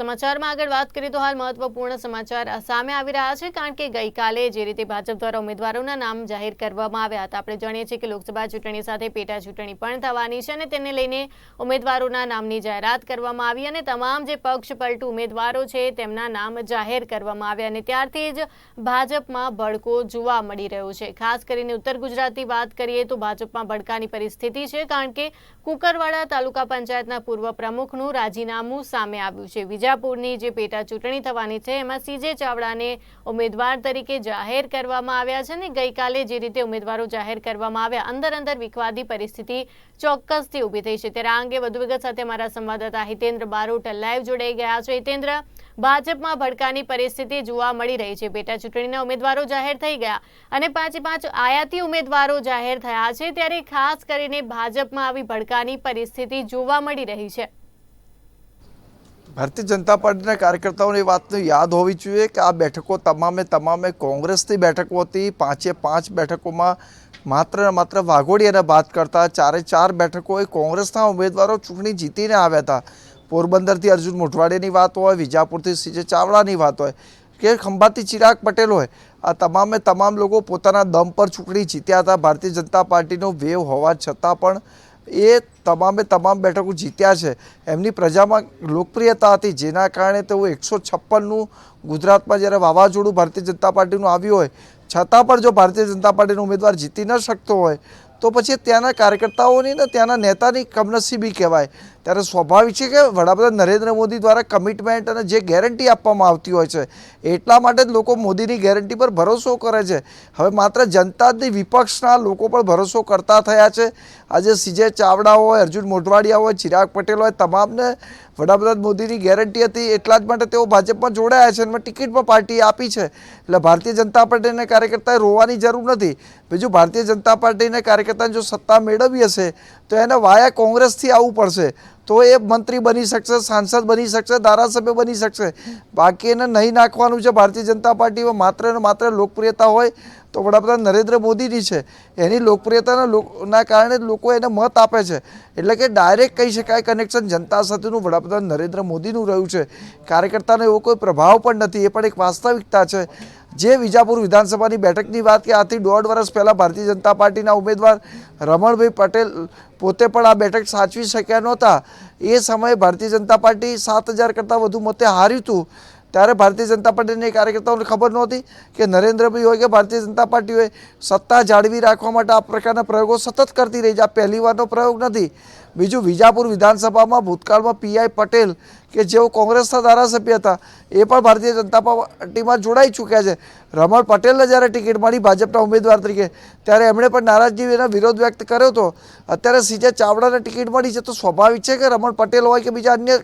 સમાચારમાં આગળ વાત કરીએ તો હાલ મહત્વપૂર્ણ સમાચાર સામે આવી રહ્યા છે, કારણ કે ગઈકાલે જે રીતે ભાજપ દ્વારા ઉમેદવારોના નામ જાહેર કરવામાં આવ્યા હતા, આપણે જાણીએ છીએ કે લોકસભા ચૂંટણી સાથે પેટા ચૂંટણી પણ થવાની છે અને તેને લઈને ઉમેદવારોના નામની જાહેરાત કરવામાં આવી અને તમામ જે પક્ષ પલટુ ઉમેદવારો છે, તેમના નામ જાહેર કરવામાં આવ્યા અને ત્યારથી જ ભાજપમાં ભડકો જોવા મળી રહ્યો છે. ખાસ કરીને ઉત્તર ગુજરાતની વાત કરીએ તો ભાજપમાં ભડકાની પરિસ્થિતિ છે, કારણ કે કુકરવાડા તાલુકા પંચાયતના પૂર્વ પ્રમુખનું રાજીનામું સામે આવ્યું છે. વિજાપુરની જે પેટા ચૂંટણી થવાની છે, એમાં સીજે ચાવડાને ઉમેદવાર તરીકે જાહેર કરવામાં આવ્યા છે ને ગઈકાલે જે રીતે ઉમેદવારો જાહેર કરવામાં આવ્યા, અંદર અંદર વિખવાદી પરિસ્થિતિ ચોક્કસથી ઊભી થઈ છે. ત્યારે આ અંગે વધુ વિગત સાથે મારા સંવાદદાતા હિતેન્દ્ર બારોટ લાઈવ જોડાઈ ગયા છે. હિતેન્દ્ર, ભાજપમાં ભડકાની પરિસ્થિતિ જોવા મળી રહી છે. પેટા ચૂંટણીના ઉમેદવારો જાહેર થઈ ગયા અને પાંચે પાંચ આયાતી ઉમેદવારો જાહેર થયા છે. ત્યારે ખાસ કરીને ભાજપમાં આવી ભડકાની પરિસ્થિતિ જોવા મળી રહી છે. ભારતીય જનતા પાર્ટીના કાર્યકર્તાઓને એ વાતની યાદ હોવી જોઈએ કે આ બેઠકો તમામે તમામે કોંગ્રેસની બેઠકો હતી પાંચે પાંચ બેઠકોમાં માત્ર ને માત્ર વાઘોડિયાને બાદ કરતા ચારે ચાર બેઠકો એ કોંગ્રેસના ઉમેદવારો ચૂંટણી જીતીને આવ્યા હતા પોરબંદરથી અર્જુન મોઢવાડેની વાત હોય વિજાપુરથી સીજે ચાવડાની વાત હોય કે ખંભાતી ચિરાગ પટેલ હોય આ તમામે તમામ લોકો પોતાના દમ પર ચૂંટણી જીત્યા હતા ભારતીય જનતા પાર્ટીનો વેવ હોવા છતાં પણ એ તમામે તમામ બેઠકો જીત્યા છે. એમની પ્રજામાં લોકપ્રિયતા હતી, જેના કારણે તેઓ એકસો છપ્પનનું ગુજરાતમાં જ્યારે વાવાઝોડું ભારતીય જનતા પાર્ટીનું આવ્યું હોય, છતાં પણ જો ભારતીય જનતા પાર્ટીનો ઉમેદવાર જીતી ન શકતો હોય, તો પછી ત્યાંના કાર્યકર્તાઓની ને ત્યાંના નેતાની કમનસીબી કહેવાય. ત્યારે સ્વાભાવિક છે કે વડાપ્રધાન નરેન્દ્ર મોદી દ્વારા કમિટમેન્ટ અને જે ગેરંટી આપવામાં આવતી હોય છે, એટલા માટે જ લોકો મોદીની ગેરંટી પર ભરોસો કરે છે. હવે માત્ર જનતા જ વિપક્ષના લોકો પણ ભરોસો કરતા થયા છે. આજે સીજે ચાવડા હોય, અર્જુન મોઢવાડિયા હોય, ચિરાગ પટેલ હોય, તમામને વડાપ્રધાન મોદીની ગેરંટી હતી, એટલા જ માટે તેઓ ભાજપમાં જોડાયા છે અને ટિકિટ પણ પાર્ટીએ આપી છે. એટલે ભારતીય જનતા પાર્ટીના કાર્યકર્તાએ રોવાની જરૂર નથી. બીજું, ભારતીય જનતા પાર્ટીના કાર્યકર્તાને જો સત્તા મેળવી હશે, તો એને વાયા કોંગ્રેસથી આવવું પડશે. તો એ મંત્રી બની શકશે, સાંસદ બની શકશે, ધારાસભ્ય બની શકશે. બાકી એને નહીં નાખવાનું છે ભારતીય જનતા પાર્ટીમાં માત્ર ને માત્ર લોકપ્રિયતા હોય તો વડાપ્રધાન નરેન્દ્ર મોદીની છે. એની લોકપ્રિયતાના કારણે લોકો એને મત આપે છે. એટલે કે ડાયરેક્ટ કહી શકાય કનેક્શન જનતા સાથેનું વડાપ્રધાન નરેન્દ્ર મોદીનું રહ્યું છે. કાર્યકર્તાનો એવો કોઈ પ્રભાવ પણ નથી, એ પણ એક વાસ્તવિકતા છે. જે વિજાપુર વિધાનસભાની બેઠકની વાત કે આથી દોઢ વર્ષ પહેલાં ભારતીય જનતા પાર્ટીના ઉમેદવાર રમણભાઈ પટેલ પોતે પણ આ બેઠક સાચવી શક્યા નહોતા. એ સમયે ભારતીય જનતા પાર્ટી સાત હજાર કરતાં વધુ મતે હાર્યું હતું. ત્યારે ભારતીય જનતા પાર્ટીની કાર્યકર્તાઓને ખબર નહોતી કે નરેન્દ્રભાઈ હોય કે ભારતીય જનતા પાર્ટી હોય, સત્તા જાળવી રાખવા માટે આ પ્રકારના પ્રયોગો સતત કરતી રહી છે. આ પહેલી વારનો પ્રયોગ નથી. બીજું વિજાપુર વિધાનસભામાં ભૂતકાળમાં પીઆઈ પટેલ કે જેઓ કોંગ્રેસના ધારાસભ્ય હતા, એ પણ ભારતીય જનતા પાર્ટીમાં જોડાઈ ચૂક્યા છે. રમણ પટેલને જ્યારે ટિકિટ મળી ભાજપના ઉમેદવાર તરીકે, ત્યારે એમણે પણ નારાજગીનો વિરોધ વ્યક્ત કર્યો હતો. અત્યારે સીજે ચાવડાને ટિકિટ મળી છે તો સ્વાભાવિક છે કે રમણ પટેલ હોય કે બીજા અન્ય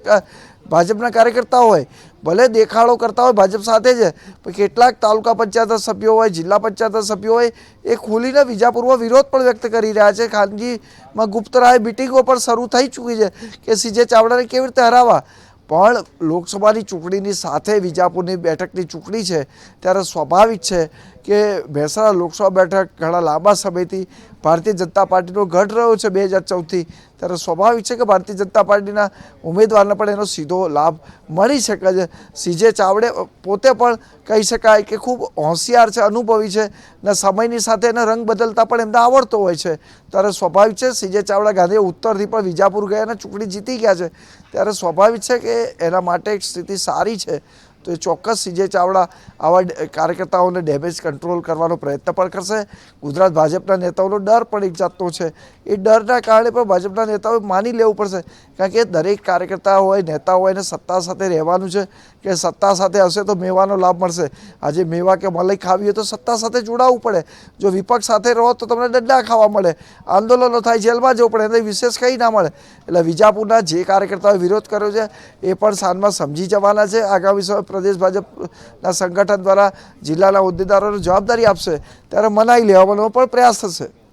ભાજપના કાર્યકર્તા હોય. ભલે દેખાડો કરતા હોય ભાજપ સાથે જ, પણ કેટલાક તાલુકા પંચાયત સભ્યો હોય, જિલ્લા પંચાયત સભ્યો હોય, એ ખુલીને વિજાપૂર્વક વિરોધ પણ વ્યક્ત કરી રહ્યા છે. ખાનગીમાં ગુપ્ત રાય મિટિંગો પણ શરૂ થઈ ચૂકી છે કે સીજે ચાવડાને કેવી રીતે હરાવવા? પણ લોકસભાની ચૂંટણીની સાથે વિજાપુરની બેઠકની ચૂંટણી છે, ત્યારે સ્વાભાવિક છે કે મહેસાણા લોકસભા બેઠક ઘણા લાંબા સમયથી ભારતીય જનતા પાર્ટીનો ગઢ રહ્યો છે બે હજાર ચૌદથી. ત્યારે સ્વાભાવિક છે કે ભારતીય જનતા પાર્ટીના ઉમેદવારને પણ એનો સીધો લાભ મળી શકે છે. સીજે ચાવડે પોતે પણ કહી શકાય કે ખૂબ હોશિયાર છે, અનુભવી છે ને સમયની સાથે એને રંગ બદલતા પણ એમને આવડતો હોય છે. ત્યારે સ્વાભાવિક છે સીજે ચાવડા ગાંધી ઉત્તરથી પણ વિજાપુર ગયા અને ચૂંટણી જીતી ગયા છે. ત્યારે સ્વાભાવિક છે કે એના માટે એક સ્થિતિ સારી છે. તો એ ચોક્કસ સીજે ચાવડા આવા કાર્યકર્તાઓને ડેમેજ કંટ્રોલ કરવાનો પ્રયત્ન પણ કરશે. ગુજરાત ભાજપના નેતાઓનો ડર પણ એક જાતનો છે. એ ડરના કારણે પણ ભાજપના નેતાઓએ માની લેવું પડશે. કારણ કે દરેક કાર્યકર્તા હોય, નેતા હોય એને સત્તા સાથે રહેવાનું છે. કે સત્તા સાથે હશે તો મેવાનો લાભ મળશે. આજે મેવા કે મલાઈ ખાવી હોય તો સત્તા સાથે જોડાવવું પડે. જો વિપક્ષ સાથે રહો તો તમને ડંડા ખાવા મળે. આંદોલનો થાય, જેલમાં જવું પડે એને વિશેષ કંઈ ના મળે. એટલે વિજાપુરના જે કાર્યકર્તાઓએ વિરોધ કર્યો છે, એ પણ સાંજમાં સમજી જવાના છે. આગામી સમય પ્રદેશ ભાજપના સંગઠન દ્વારા જિલ્લાના હોદ્દેદારોને જવાબદારી આપશે. ત્યારે મનાઈ લેવાનો પણ પ્રયાસ થશે.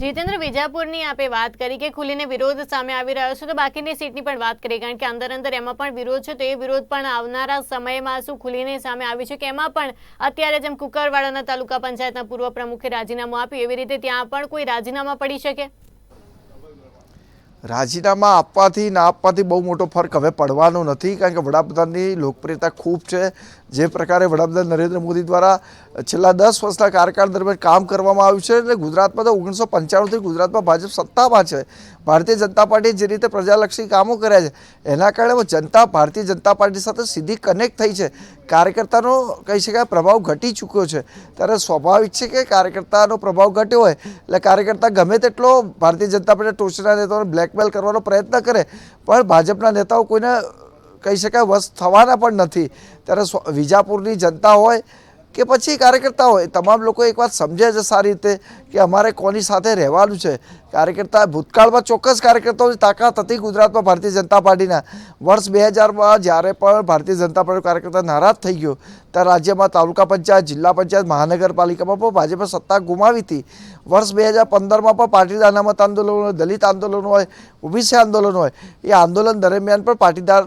જીતેન્દ્ર વિજાપુરની આપે વાત કરી કે ખુલીને વિરોધ સામે આવી રહ્યો છે, તો બાકીની સીટની પણ વાત કરી, કારણ કે અંદર અંદર એમાં પણ વિરોધ છે, તો એ વિરોધ પણ આવનારા સમયમાં શું ખુલીને સામે આવી છે, કે એમાં પણ અત્યારે જેમ કુકરવાડાના તાલુકા પંચાયતના પૂર્વ પ્રમુખે રાજીનામું આપ્યું, એવી રીતે ત્યાં પણ કોઈ રાજીનામા પડી શકે? રાજીનામા આપવાથી, ના આપવાથી બહુ મોટો ફરક હવે પડવાનો નથી, કારણ કે વડાપ્રધાનની લોકપ્રિયતા ખૂબ છે જે પ્રકારે વડાપ્રધાન નરેન્દ્ર મોદી દ્વારા છેલ્લા દસ વર્ષના કાર્યકાળ દરમિયાન કામ કરવામાં આવ્યું છે અને ગુજરાતમાં તો ઓગણીસો પંચાણુંથી ગુજરાતમાં ભાજપ સત્તામાં છે. ભારતીય જનતા પાર્ટીએ જે રીતે પ્રજાલક્ષી કામો કર્યા છે, એના કારણે જનતા ભારતીય જનતા પાર્ટી સાથે સીધી કનેક્ટ થઈ છે. કાર્યકર્તાનો કહી શકાય પ્રભાવ ઘટી ચૂક્યો છે. ત્યારે સ્વાભાવિક છે કે કાર્યકર્તાનો પ્રભાવ ઘટ્યો હોય, એટલે કાર્યકર્તા ગમે તેટલો ભારતીય જનતા પાર્ટી ટોચના નેતાઓને બ્લેકમેલ કરવાનો પ્રયત્ન કરે, પણ ભાજપના નેતાઓ કોઈને કહી શકાય, વશ થવાના પણ નથી. ત્યારે વિજાપુરની જનતા હોય કે પછી કાર્યકર્તા હોય તમામ લોકો એક વાત સમજે છે સારી રીતે કે અમારે કોની સાથે રહેવાનું છે. કાર્યકર્તા ભૂતકાળમાં ચોક્કસ કાર્યકર્તાઓની તાકાત હતી ગુજરાતમાં ભારતીય જનતા પાર્ટીના. વર્ષ બે હજારમાં જ્યારે પણ ભારતીય જનતા પાર્ટી કાર્યકર્તા નારાજ થઈ ગયો, ત્યારે રાજ્યમાં તાલુકા પંચાયત, જિલ્લા પંચાયત, મહાનગરપાલિકામાં પણ ભાજપે સત્તા ગુમાવી હતી. વર્ષ બે હજાર પંદરમાં પણ પાટીદાર અનામત આંદોલન હોય, દલિત આંદોલન હોય, ઓબીસી આંદોલન હોય, એ આંદોલન દરમિયાન પણ પાટીદાર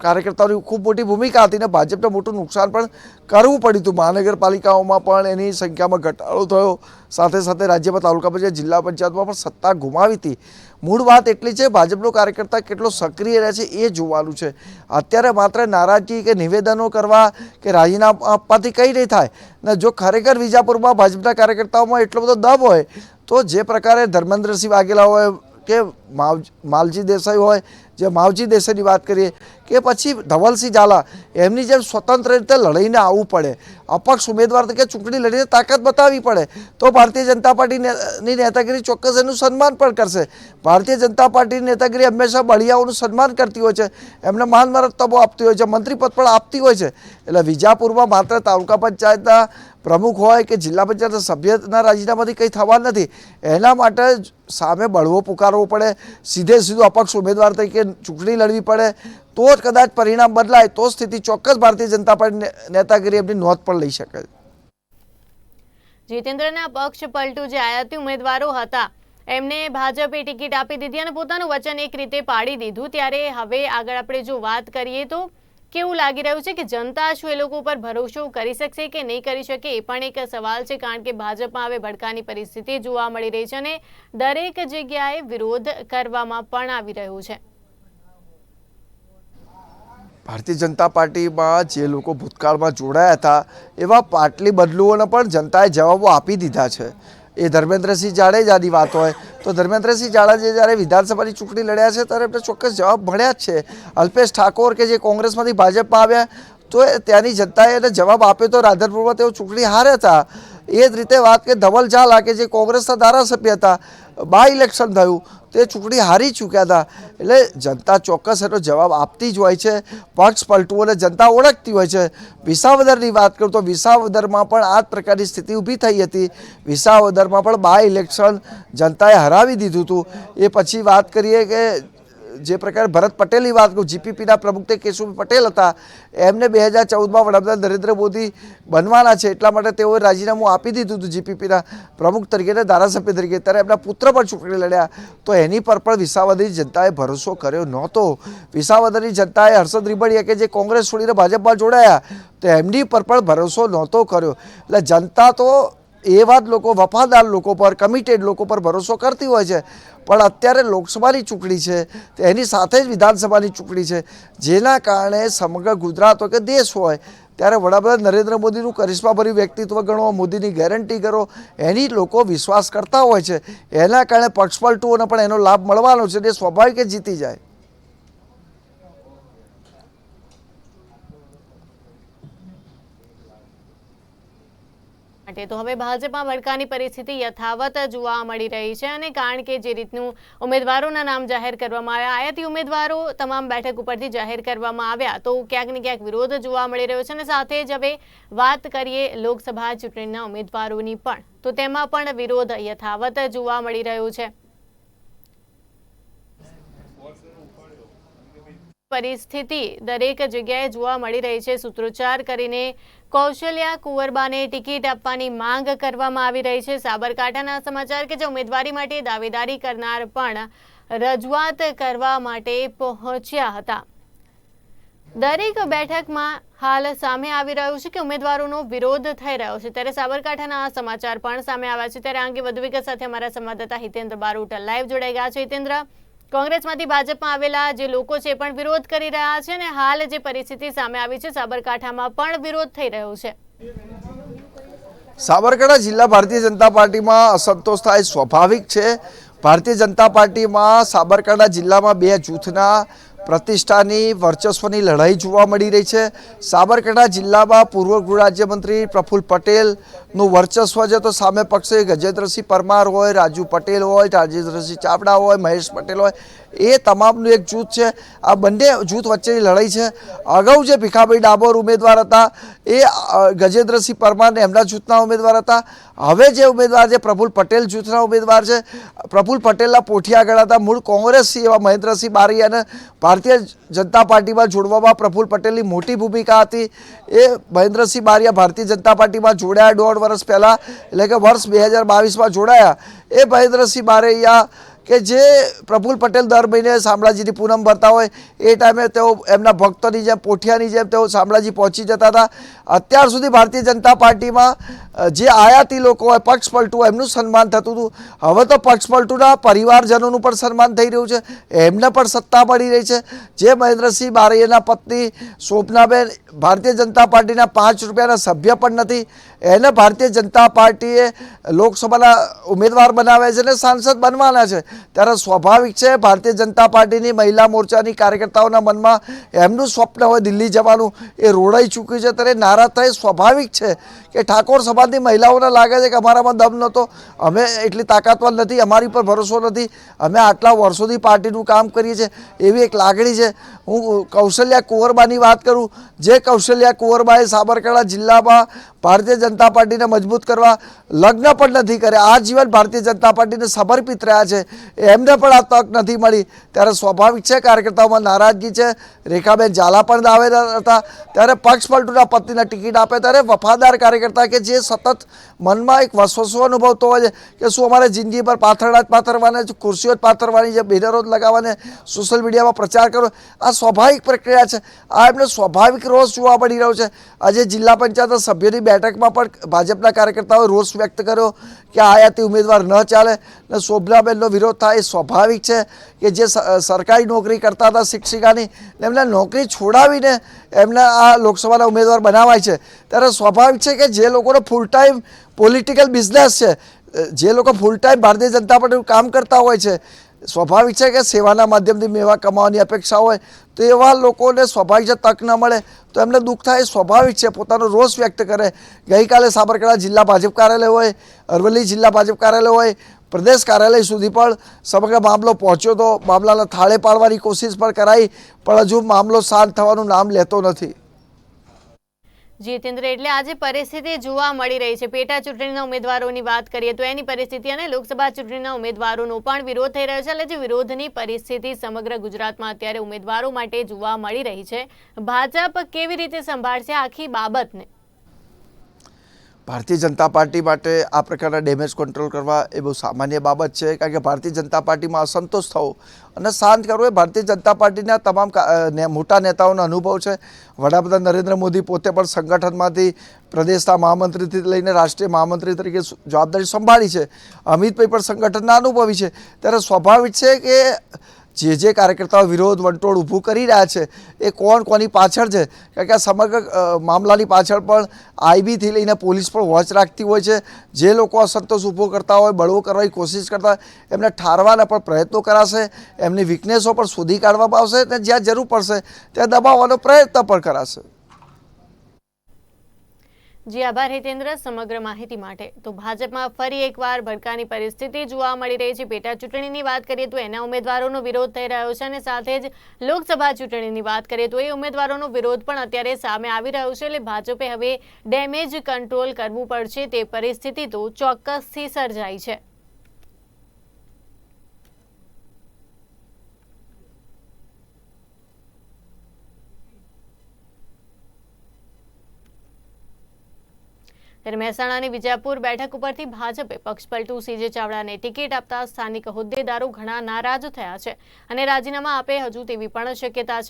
કાર્યકર્તાઓની ખૂબ મોટી ભૂમિકા હતી ને ભાજપને મોટું નુકસાન પણ કરવું પડ્યું હતું. મહાનગરપાલિકાઓમાં પણ એની સંખ્યામાં ઘટાડો થયો. સાથે સાથે રાજ્યમાં તાલુકા પંચાયત, જિલ્લા પંચાયતમાં પણ સત્તા ગુમાવી હતી. મૂળ વાત એટલી છે, ભાજપનો કાર્યકર્તા કેટલો સક્રિય રહે છે એ જોવાનું છે. અત્યારે માત્ર નારાજગી કે નિવેદનો કરવા કે રાજીનામા આપવાથી કંઈ નહીં થાય. ને જો ખરેખર વિજાપુરમાં ભાજપના કાર્યકર્તાઓમાં એટલો બધો દબ હોય, તો જે પ્રકારે ધર્મેન્દ્રસિંહ વાઘેલા હોય કે માવ, માલજી દેસાઈ હોય, જે માવજી દેસાઈની વાત કરીએ, કે પછી ધવલસિંહ ઝાલા, એમની જેમ સ્વતંત્ર રીતે લડીને આવવું પડે. અપક્ષ ઉમેદવાર તરીકે ચૂંટણી લડીને તાકાત બતાવવી પડે. તો ભારતીય જનતા પાર્ટીની નેતાગીરી ચોક્કસ એનું સન્માન પણ કરશે. ભારતીય જનતા પાર્ટીની નેતાગીરી હંમેશા બળિયાઓનું સન્માન કરતી હોય છે. એમને માન મરતબો આપતી હોય છે, મંત્રી પદ પણ આપતી હોય છે. એટલે વિજાપુરમાં માત્ર તાલુકા પંચાયતના પ્રમુખ હોય કે જિલ્લા પંચાયતના સભ્યના રાજીનામાથી કંઈ થવા નથી, એના માટે સામે બળવો પુકારવો પડે, સીધે સીધું અપક્ષ ઉમેદવાર તરીકે ચૂંટણી લડવી પડે, તો જ કદાચ પરિણામ બદલાય, તો સ્થિતિ ચોક્કસ ભારતીય જનતા પાર્ટી નેતાગીરી એમની નોંધ પણ લઈ શકે. જીતેન્દ્રના પક્ષ પલટું જે આયાતી ઉમેદવારો હતા, એમને ભાજપે ટિકિટ આપી દીધી અને પોતાનું વચન એક રીતે પાડી દીધું. ત્યારે હવે આગળ આપણે જો વાત કરીએ તો કેવું લાગી રહ્યું છે કે જનતા શું એ લોકો ઉપર ભરોસો કરી શકશે કે નહીં કરી શકે? એ પણ એક સવાલ છે, કારણ કે ભાજપમાં હવે ભડકાની પરિસ્થિતિ જોવા મળી રહી છે અને દરેક જગ્યાએ વિરોધ કરવામાં પણ આવી રહ્યું છે. ભારતીય જનતા પાર્ટીમાં જે લોકો ભૂતકાળમાં જોડાયા હતા, એવા પાટલી બદલુઓને પણ જનતાએ જવાબો આપી દીધા છે. એ ધર્મેન્દ્રસિંહ જાડેજાની વાત હોય, તો ધર્મેન્દ્રસિંહ જાડેજા જ્યારે વિધાનસભાની ચૂંટણી લડ્યા છે, ત્યારે એમને ચોક્કસ જવાબ મળ્યા જ છે. અલ્પેશ ઠાકોર કે જે કોંગ્રેસમાંથી ભાજપમાં આવ્યા, તો ત્યાંની જનતાએ એને જવાબ આપ્યો તો રાધનપુરમાં તેઓ ચૂંટણી હાર્યા હતા. એ જ રીતે વાત કે ધવલ ઝાલા કે જે કોંગ્રેસના ધારાસભ્ય હતા બાય ઇલેક્શન થયું તે ચૂંટણી હારી ચૂક્યા હતા. એટલે જનતા ચોક્કસ એનો જવાબ આપતી જ હોય છે. પક્ષ પલટુઓને જનતા ઓળખતી હોય છે. વિસાવદરની વાત કરું તો વિસાવદરમાં પણ આ જ પ્રકારની સ્થિતિ ઊભી થઈ હતી. વિસાવદરમાં પણ બાય ઇલેક્શન જનતાએ હરાવી દીધું હતું. એ પછી વાત કરીએ કે જે પ્રકારે ભરત પટેલની વાત કરું જીપીપીના પ્રમુખ તે કેશુભાઈ પટેલ હતા, એમને બે હજાર ચૌદમાં વડાપ્રધાન નરેન્દ્ર મોદી બનવાના છે, એટલા માટે તેઓએ રાજીનામું આપી દીધું હતું જીપીપીના પ્રમુખ તરીકે અને ધારાસભ્ય તરીકે. ત્યારે એમના પુત્ર પણ ચૂંટણી લડ્યા. તો એની પર પણ વિસાવદરની જનતાએ ભરોસો કર્યો નહોતો. વિસાવદરની જનતાએ હર્ષદ રીબડિયા કે જે કોંગ્રેસ છોડીને ભાજપમાં જોડાયા, તો એમની પર પણ ભરોસો નહોતો કર્યો. એટલે જનતા તો એવા જ લોકો, વફાદાર લોકો પર કમિટેડ લોકો પર ભરોસો કરતી હોય છે. પણ અત્યારે લોકસભાની ચૂંટણી છે એની સાથે જ વિધાનસભાની ચૂંટણી છે. જેના કારણે સમગ્ર ગુજરાત કે દેશ હોય, ત્યારે વડાપ્રધાન નરેન્દ્ર મોદીનું કરિશ્માભર્યું વ્યક્તિત્વ ગણો, મોદીની ગેરંટી કરો, એની લોકો વિશ્વાસ કરતા હોય છે. એના કારણે પક્ષપલટુઓને પણ એનો લાભ મળવાનો છે એ સ્વાભાવિક જીતી જાય. માટે તો હવે ભાજપમાં ભડકાની પરિસ્થિતિ યથાવત જોવા મળી રહી છે અને કારણ કે જે રીતનું ઉમેદવારોના નામ જાહેર કરવામાં આવ્યા, આયાતી ઉમેદવારો તમામ બેઠક ઉપરથી જાહેર કરવામાં આવ્યા. તો ક્યાંક ને ક્યાંક વિરોધ જોવા મળી રહ્યો છે અને સાથે જ હવે વાત કરીએ લોકસભા ચૂંટણીના ઉમેદવારોની પણ. તો તેમાં પણ વિરોધ યથાવત જોવા મળી રહ્યો છે. પરિસ્થિતિ દરેક જગ્યાએ જોવા મળી રહી છે. સૂત્રોચ્ચાર કરીને કૌશલ્યા કુંવરબાને ટિકિટ આપવાની માંગ કરવામાં આવી રહી છે. સાબરકાંઠાના સમાચાર કે જે ઉમેદવારી માટે દાવેદારી કરનાર પણ રજૂઆત કરવા માટે પહોંચ્યા હતા. દરેક બેઠકમાં હાલ સામે આવી રહ્યું છે કે ઉમેદવારોનો વિરોધ થઈ રહ્યો છે. ત્યારે સાબરકાંઠાના આ સમાચાર પણ સામે આવ્યા છે. ત્યારે આ અંગે વધુ વિગત સાથે અમારા સંવાદદાતા હિતેન્દ્ર બારોટ લાઈવ જોડાઈ ગયા છે. હિતેન્દ્ર કોંગ્રેસમાંથી ભાજપમાં આવેલા જે લોકો છે પણ વિરોધ કરી રહ્યા છે અને હાલ જે પરિસ્થિતિ સામે આવી છે, સાબરકાંઠામાં પણ વિરોધ થઈ રહ્યો છે. સાબરકાંઠા જિલ્લા ભારતીય જનતા પાર્ટીમાં અસંતોષ થાય, સ્વાભાવિક છે. ભારતીય જનતા પાર્ટીમાં સાબરકાંઠા જિલ્લામાં બે જૂથના પ્રતિષ્ઠાની, વર્ચસ્વની લડાઈ જોવા મળી રહી છે. સાબરકાંઠા જિલ્લામાં પૂર્વ ગૃહ રાજ્યમંત્રી પ્રફુલ્લ પટેલનું વર્ચસ્વ છે તો સામે પક્ષે ગજેન્દ્રસિંહ પરમાર હોય, રાજુ પટેલ હોય, રાજેન્દ્રસિંહ ચાવડા હોય, મહેશ પટેલ હોય એ તમામનું એક જૂથ છે. આ બંને જૂથ વચ્ચેની લડાઈ છે. અગાઉ જે ભીખાભાઈ ડાબોર ઉમેદવાર હતા, એ ગજેન્દ્રસિંહ પરમારને એમના જૂથના ઉમેદવાર હતા. હવે જે ઉમેદવાર છે, પ્રફુલ પટેલ જૂથના ઉમેદવાર છે. પ્રફુલ પટેલના પોઠિયા ગણાતા મૂળ કોંગ્રેસથી એવા મહેન્દ્રસિંહ બારૈયાને ભારતીય જનતા પાર્ટીમાં જોડવામાં પ્રફુલ પટેલની મોટી ભૂમિકા હતી. એ મહેન્દ્રસિંહ બારીયા ભારતીય જનતા પાર્ટીમાં જોડાયા દોઢ વર્ષ પહેલાં, એટલે કે વર્ષ બે હજાર બાવીસમાં જોડાયા. એ મહેન્દ્રસિંહ બારૈયા કે જે પ્રફુલ્લ પટેલ દર મહિને શામળાજીની પૂનમ ભરતા હોય, એ ટાઈમે તેઓ એમના ભક્તોની જેમ, પોઠિયાની જેમ તેઓ શામળાજી પહોંચી જતા હતા. અત્યાર સુધી ભારતીય જનતા પાર્ટીમાં જે આયાતી લોકો હોય પક્ષ પલટું એમનું સન્માન થતું હતું. હવે તો પક્ષ પલટુના પરિવારજનોનું પણ સન્માન થઈ રહ્યું છે. એમને પણ સત્તા મળી રહી છે. જે મહેન્દ્રસિંહ બારૈયાના પત્ની શોભનાબેન ભારતીય જનતા પાર્ટીના પાંચ રૂપિયાના સભ્ય પણ નથી. એને ભારતીય જનતા પાર્ટીએ લોકસભાના ઉમેદવાર બનાવ્યા છે અને સાંસદ બનવાના છે. ત્યારે સ્વાભાવિક છે, ભારતીય જનતા પાર્ટીની મહિલા મોરચાની કાર્યકર્તાઓના મનમાં એમનું સ્વપ્ન હોય દિલ્હી જવાનું એ રોડાઈ ચૂક્યું છે. ત્યારે નારાજ થાય સ્વાભાવિક છે કે ઠાકોર સમાજની મહિલાઓને લાગે છે કે અમારામાં દમ નહોતો. અમે એટલી તાકાતવાન નથી, અમારી પર ભરોસો નથી. અમે આટલા વર્ષોથી પાર્ટીનું કામ કરીએ છીએ. એવી એક લાગણી છે. હું કૌશલ્યા કુંવરબાની વાત કરું. જે કૌશલ્યા કુંવરબાએ સાબરકાંઠા જિલ્લામાં ભારતીય જનતા પાર્ટીને મજબૂત કરવા લગ્ન પણ નથી કર્યા. આ જીવન ભારતીય જનતા પાર્ટીને સમર્પિત રહ્યા છે. એમને પણ આ તક નથી મળી. ત્યારે સ્વાભાવિક છે કાર્યકર્તાઓમાં નારાજગી છે. રેખાબેન ઝાલા પણ દાવેદાર હતા. ત્યારે પક્ષ પલટુના પત્નીને ટિકિટ આપે ત્યારે વફાદાર કાર્યકર્તા કે જે સતત મનમાં એક વસવસો અનુભવતો હોય છે કે શું અમારે જિંદગી પર પાથરડા જ પાથરવાના છે? ખુરશીઓ જ પાથરવાની છે? બેનરો જ લગાવવાને સોશિયલ મીડિયામાં પ્રચાર કરો. આ સ્વાભાવિક પ્રક્રિયા છે. આ એમને સ્વાભાવિક રોષ જોવા મળી રહ્યો છે. આજે જિલ્લા પંચાયત સભ્યોની બેઠકમાં પણ ભાજપના કાર્યકર્તાઓએ રોષ વ્યક્ત કર્યો કે આયાતી ઉમેદવાર ન ચાલે. ને શોભનાબેનનો વિરોધ થાય એ સ્વાભાવિક છે કે જે સરકારી નોકરી કરતા હતા શિક્ષિકાની એમને નોકરી છોડાવીને એમને આ લોકસભાના ઉમેદવાર બનાવાય છે. ત્યારે સ્વાભાવિક છે કે જે લોકોનો ફૂલ ટાઈમ પોલિટિકલ બિઝનેસ છે, જે લોકો ફૂલ ટાઈમ ભારતીય જનતા પાર્ટીનું કામ કરતા હોય છે સ્વાભાવિક છે કે સેવાના માધ્યમથી મેવા કમાવાની અપેક્ષા હોય તો એવા લોકોને સ્વાભાવિક છે તક ન મળે તો એમને દુઃખ થાય સ્વાભાવિક છે. પોતાનો રોષ વ્યક્ત કરે. ગઈકાલે સાબરકાંઠા જિલ્લા ભાજપ કાર્યાલય હોય, અરવલ્લી જિલ્લા ભાજપ કાર્યાલય હોય, પ્રદેશ કાર્યાલય સુધી પણ સમગ્ર મામલો પહોંચ્યો તો મામલાને થાળે પાડવાની કોશિશ પણ કરાઈ, પણ હજુ મામલો શાંત થવાનું નામ લેતો નથી. જીતેન્દ્ર, એટલે આજે પરિસ્થિતિ જોવા મળી રહી છે. પેટા ચૂંટણીના ઉમેદવારોની વાત કરીએ તો એની પરિસ્થિતિ અને લોકસભા ચૂંટણીના ઉમેદવારોનો પણ વિરોધ થઈ રહ્યો છે એટલે જે વિરોધની પરિસ્થિતિ સમગ્ર ગુજરાતમાં અત્યારે ઉમેદવારો માટે જોવા મળી રહી છે. ભાજપ કેવી રીતે સંભાળશે આખી બાબતને? ભારતીય જનતા પાર્ટી માટે આ પ્રકારના ડેમેજ કંટ્રોલ કરવા એ બહુ સામાન્ય બાબત છે, કારણ કે ભારતીય જનતા પાર્ટીમાં અસંતોષ થવો અને શાંત કરવો એ ભારતીય જનતા પાર્ટીના તમામ મોટા નેતાઓનો અનુભવ છે. વડાપ્રધાન નરેન્દ્ર મોદી પોતે પણ સંગઠનમાંથી પ્રદેશના મહામંત્રીથી લઈને રાષ્ટ્રીય મહામંત્રી તરીકે જવાબદારી સંભાળી છે. અમિતભાઈ પણ સંગઠનના અનુભવી છે. ત્યારે સ્વાભાવિક છે કે જે જે કાર્યકર્તાઓ વિરોધ વંટોળ ઊભું કરી રહ્યા છે, એ કોણ કોની પાછળ છે? કારણ કે આ સમગ્ર મામલાની પાછળ પણ આઈબીથી લઈને પોલીસ પણ વોચ રાખતી હોય છે. જે લોકો અસંતોષ ઊભો કરતા હોય, બળવો કરવાની કોશિશ કરતા હોય, એમને ઠારવાના પણ પ્રયત્નો કરાશે, એમની વીકનેસો પણ શોધી કાઢવામાં આવશે અને જ્યાં જરૂર પડશે, ત્યાં દબાવવાનો પ્રયત્ન પણ કરાશે. જી, આભાર હિતેન્દ્ર, સમગ્ર માહિતી માટે. તો ભાજપમાં ફરી એકવાર ભડકાની પરિસ્થિતિ જોવા મળી રહી છે. પેટા ચૂંટણીની વાત કરીએ તો એના ઉમેદવારોનો વિરોધ થઈ રહ્યો છે અને સાથે જ લોકસભા ચૂંટણીની વાત કરીએ તો એ ઉમેદવારોનો વિરોધ પણ અત્યારે સામે આવી રહ્યો છે. એટલે ભાજપે હવે ડેમેજ કંટ્રોલ કરવું પડશે તે પરિસ્થિતિ તો ચોક્કસથી સર્જાઈ છે. ત્યારે મહેસાણાની વિજાપુર બેઠક ઉપરથી ભાજપે પક્ષપલટુ સીજે ચાવડાને ટિકિટ આપતા સ્થાનિક હોદ્દેદારો ઘણા નારાજ થયા છે. અને રાજીનામા આપે હજુ તેવી પણ શક્યતા છે.